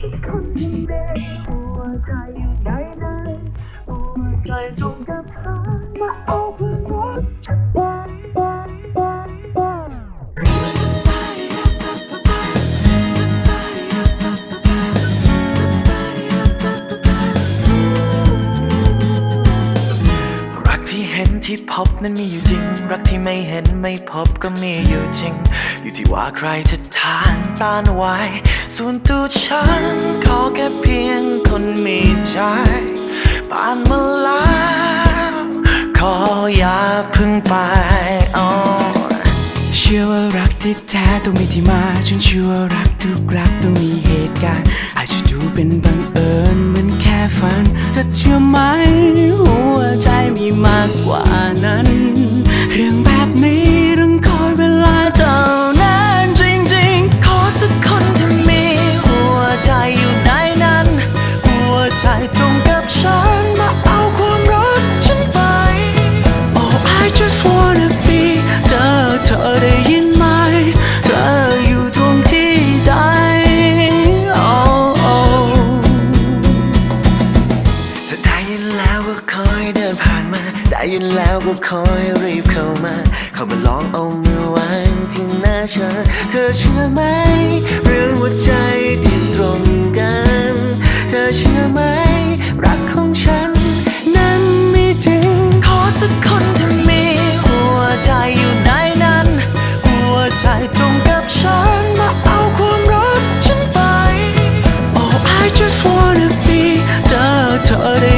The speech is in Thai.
สักคนที่เด็กหัวใจอยู่ไหนนั้นหัวใจจง ที่พบนั้นมีอยู่จริง รักที่ไม่เห็นไม่พบก็มีอยู่จริง อยู่ที่ว่าใครจะทานต้านไว้ ส่วนตัวฉันขอแค่เพียงคนมีใจผ่านมาแล้วขออย่าพึ่งไปอ๋อเชื่อว่ารักที่แท้ต้องมีที่มาฉันเชื่อว่ารักทุกรักต้องมีเหตุการณ์ คอยเดินผ่านมา ได้ยินแล้วก็คอยรีบเข้ามา เข้ามาลองเอามือวางที่หน้าฉันเธอเชื่อไหม เรื่องหัวใจที่ตรงกัน เธอเชื่อไหม รักของฉัน นั้นมีจริง ขอสักคนที่มีหัวใจอยู่ในนั้น หัวใจตรงกับฉันมาเอาความรักฉันไป Oh I just wanna be เธอเธอได้